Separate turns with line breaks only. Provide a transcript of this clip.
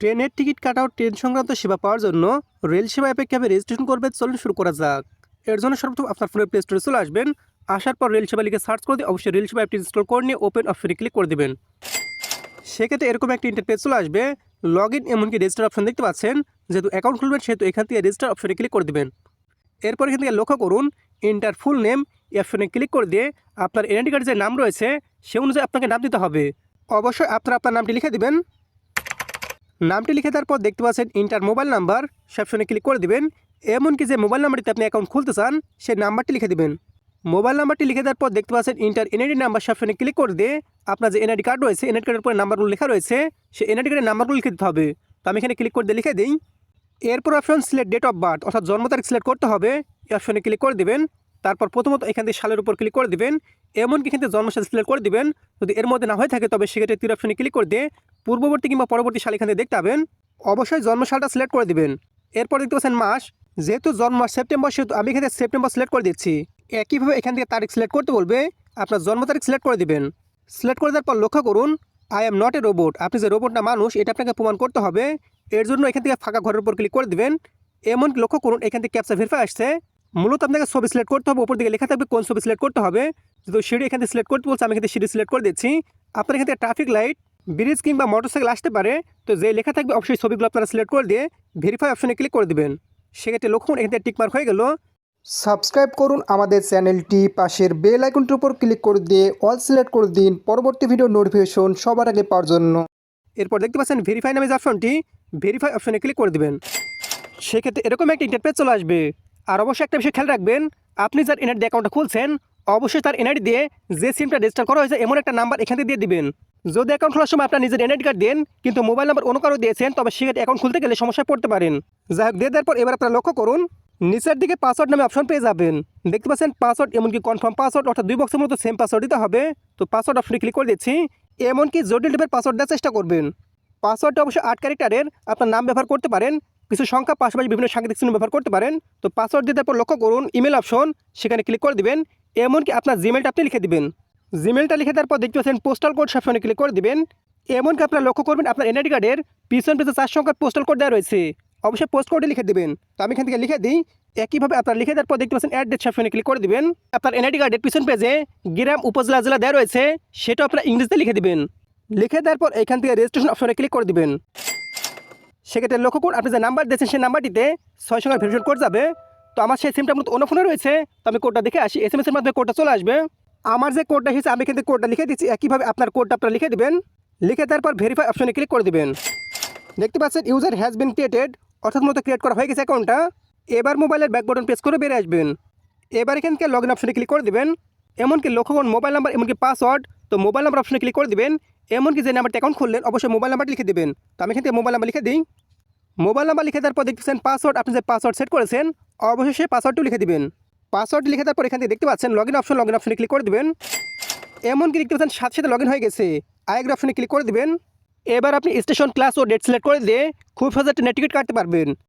ট্রেনের টিকিট কাটা ও ট্রেন সংক্রান্ত সেবা পাওয়ার জন্য রেল সেবা অ্যাপে কীভাবে রেজিস্ট্রেশন করবে চলুন শুরু করা যাক। এর জন্য সর্বপ্রথম আপনার ফোনের প্লে স্টোরে চলে আসবেন। আসার পর রেল সেবা লিখে সার্চ করে দিয়ে অবশ্যই রেল সেবা অ্যাপটি ইনস্টল করে নিয়ে ওপেন অপশনে ক্লিক করে দেবেন। সেক্ষেত্রে এরকম একটা ইন্টারপেজ চলে আসবে। লগ ইন এমনকি রেজিস্টার অপশন দেখতে পাচ্ছেন। যেহেতু অ্যাকাউন্ট খুলবেন, সেহেতু এখান থেকে রেজিস্টার অপশনে ক্লিক করে দেবেন। এরপর এখান থেকে লক্ষ্য করুন ইন্টার ফুল নেম এই অপশনে ক্লিক করে দিয়ে আপনার এনআইডি কার্ডের যে নাম রয়েছে, সে অনুযায়ী আপনাকে নাম দিতে হবে। অবশ্যই আপনারা আপনার নামটি লিখে দিবেন। নামটি লিখে দেওয়ার পর দেখতে পাচ্ছেন ইন্টার মোবাইল নাম্বার। সে অপশনে ক্লিক করে দিবেন। এমনকি যে মোবাইল নাম্বারটিতে আপনি অ্যাকাউন্ট খুলতে চান, সেই নাম্বারটি লিখে দেবেন। মোবাইল নাম্বারটি লিখে দেওয়ার পর দেখতে পাচ্ছেন ইন্টার এনআইডি নাম্বার সে অপশনে ক্লিক করে দিয়ে আপনার যে এনআইডি কার্ড রয়েছে, এনআইডি কার্ডের পরে নাম্বারগুলো লেখা রয়েছে, সেই এনআইডি কার্ডের নাম্বারগুলো লিখে দিতে হবে। তো আমি এখানে ক্লিক করে দিয়ে লিখে দিই। এরপর option select date of birth অর্থাৎ জন্ম তারিখ সিলেক্ট করতে হবে। এই অপশনে ক্লিক করে দিবেন। তারপর প্রথমত এখান থেকে সালের উপর ক্লিক করে দিবেন। এমনকি এখান থেকে জন্মসাল সিলেক্ট করে দিবেন। যদি এর মধ্যে না হয়ে থাকে, তবে সেক্ষেত্রে তীর অপশনে ক্লিক করে দিয়ে পূর্ববর্তী কিংবা পরবর্তী সাল এখান দেখতে পাবেন, অবশ্যই জন্মসালটা সিলেক্ট করে দিবেন। এরপর দেখতে পাচ্ছেন মাস, যেহেতু জন্ম মাস সেপ্টেম্বর সেহেতু আমি এখানে সেপ্টেম্বর সিলেক্ট করে দিচ্ছি। একইভাবে এখান থেকে তারিখ সিলেক্ট করতে বলবে, আপনার জন্ম তারিখ সিলেক্ট করে দিবেন। সিলেক্ট করে দেওয়ার পর লক্ষ্য করুন I am not a robot আপনি যে রোবটটা মানুষ, এটা আপনাকে প্রমাণ করতে হবে। এর জন্য এখান থেকে ফাঁকা ঘরের উপর ক্লিক করে দিবেন। এমন লক্ষ্য করুন, এখান থেকে ক্যাপচা ভেরিফাই আসছে। মূলত আপনাকে ছবি সিলেক্ট করতে হবে, উপর দিকে লেখা থাকবে কোন ছবি সিলেক্ট করতে হবে। যদি সিঁড়ি এখান থেকে সিলেক্ট করতে বলছে, আমি এখান থেকে সিঁড়ি সিলেক্ট করে দিচ্ছি। আপনার এখান থেকে ট্রাফিক লাইট ব্রিজ কিংবা মোটরসাইকেল আসতে পারে তো যে লেখা থাকবে অবশ্যই ছবিগুলো আপনারা সিলেক্ট করে দিয়ে ভেরিফাই অপশনে ক্লিক করে দেবেন। সেক্ষেত্রে লক্ষণ এখান থেকে টিকমার্ক হয়ে গেল।
সাবস্ক্রাইব করুন আমাদের চ্যানেলটি পাশের বেল আইকনটির উপর ক্লিক করে দিয়ে অল সিলেক্ট করে দিন পরবর্তী ভিডিও নোটিফিকেশন সবার আগে পাওয়ার জন্য।
এরপর দেখতে পাচ্ছেন ভেরিফাই নামে যে অপশনটি ভেরিফাই অপশনে ক্লিক করে দেবেন। সেক্ষেত্রে এরকম একটা ইন্টারপেজ চলে আসবে। আর অবশ্যই একটা বিষয় খেয়াল রাখবেন আপনি যার এনআইডি অ্যাকাউন্টটা খুলছেন অবশ্যই তার এনআইডি দিয়ে যে সিমটা রেজিস্টার করা হয়েছে এমন একটা নাম্বার এখান থেকে দিয়ে দিবেন। যদি অ্যাকাউন্ট খোলার সময় আপনার নিজের এনআইডি কার্ড দেন, কিন্তু মোবাইল নাম্বার অন্য কারও দিয়েছেন, তবে সেক্ষেত্রে অ্যাকাউন্ট খুলতে গেলে সমস্যায় পড়তে পারেন। যাই হোক, দিয়ে দেওয়ার পর এবার আপনারা লক্ষ্য করুন, নিচের দিকে পাসওয়ার্ড নামে অপশন পেয়ে যাবেন। দেখতে পাচ্ছেন পাসওয়ার্ড এমনকি কনফার্ম পাসওয়ার্ড অর্থাৎ দুই বক্সের মতো সেম পাসওয়ার্ড দিতে হবে। তো পাসওয়ার্ড অপশনে ক্লিক করে দিচ্ছি। এমনকি জটিল টাইপের পাসওয়ার্ড দেওয়ার চেষ্টা করবেন। পাসওয়ার্ডটা অবশ্যই আট ক্যারেক্টারের আপনার নাম ব্যবহার করতে পারেন, কিছু সংখ্যা, পাশাপাশি বিভিন্ন সাংকেতিক চিহ্ন ব্যবহার করতে পারেন। তো পাসওয়ার্ড দিয়ে তারপর লক্ষ্য করুন ইমেল অপশন সেখানে ক্লিক করে দিবেন। এমনকি আপনার জিমেলটা আপনি লিখে দিবেন। জিমেলটা লিখে দেওয়ার পর দেখতে পাচ্ছেন পোস্টাল কোড সবসময় ক্লিক করে দিবেন। এমনকি আপনার লক্ষ্য করবেন আপনার এনআইডি কার্ডের পিছন পিছনে চার সংখ্যার পোস্টাল কোড দেওয়া রয়েছে। অবশ্যই পোস্ট কোডে লিখে দেবেন। তো আমি এখান থেকে লিখে দিই। একইভাবে আপনার লিখে দেওয়ার পর দেখতে পাচ্ছেন অ্যাড্রেস সবসময় ক্লিক করে দিবেন। আপনার এনআইডি কার্ডের পিছন পেজে গ্রাম উপজেলা জেলা দেওয়া রয়েছে সেটা আপনার ইংরেজিতে লিখে দিবেন। লিখে দেওয়ার পর এখান থেকে রেজিস্ট্রেশন অপশনে ক্লিক করে দিবেন। সেক্ষেত্রে লক্ষ্য করুন, আপনি যে নাম্বার দিয়েছেন সেই নাম্বারটিতে ছয় সংখ্যার ভেরিফিকেশন কোড যাবে। তো আমার সেই সিমটা মূলত অন্য ফোনে রয়েছে। তো আমি কোডটা দেখে আসি। এস এম এসের মাধ্যমে কোডটা চলে আসবে। আমার যে কোডটা এসেছে, আমি কিন্তু কোডটা লিখে দিচ্ছি। একইভাবে আপনার কোডটা আপনারা লিখে দেবেন। লিখে দেওয়ার পর ভেরিফাই অপশনে ক্লিক করে দেবেন। দেখতে পাচ্ছেন ইউজার হ্যাজ বিন ক্রিয়েটেড অর্থাৎ মতো ক্রিয়েট করা হয়ে গেছে অ্যাকাউন্টটা এবার মোবাইলের ব্যাক বাটন প্রেস করে বেরিয়ে আসবেন। এবার এখান থেকে লগ ইন অপশনে ক্লিক করে দেবেন। এমনকি লক্ষ্য করুন মোবাইল নাম্বার এমনকি পাসওয়ার্ড তো মোবাইল নাম্বার অপশনে ক্লিক করে দিবেন। এমনকি যে নাম্বারটা অ্যাকাউন্ট খুললেন, অবশ্যই মোবাইল নাম্বার লিখে দেবেন। তো আমি এখান থেকে মোবাইল নাম্বার লিখে দিই। মোবাইল নাম্বার লিখে দেওয়ার পর দেখতেছেন পাসওয়ার্ড আপনি যে পাসওয়ার্ড সেট করেছেন, অবশ্যই সেই পাসওয়ার্ডটিও লিখে দিবেন। পাসওয়ার্ড লিখে তারপর পর এখান থেকে দেখতে পাচ্ছেন log in option log in অপশনে ক্লিক করে দেবেন। এমনকি দেখতে পাচ্ছেন, সাথে সাথে লগ ইন হয়ে গেছে। আয়েগ্র অপশনে ক্লিক করে দেবেন। এবার আপনি স্টেশন ক্লাস ও ডেট সিলেক্ট করে দিয়ে খুব সহজে একটা টিকিট কাটতে পারবেন।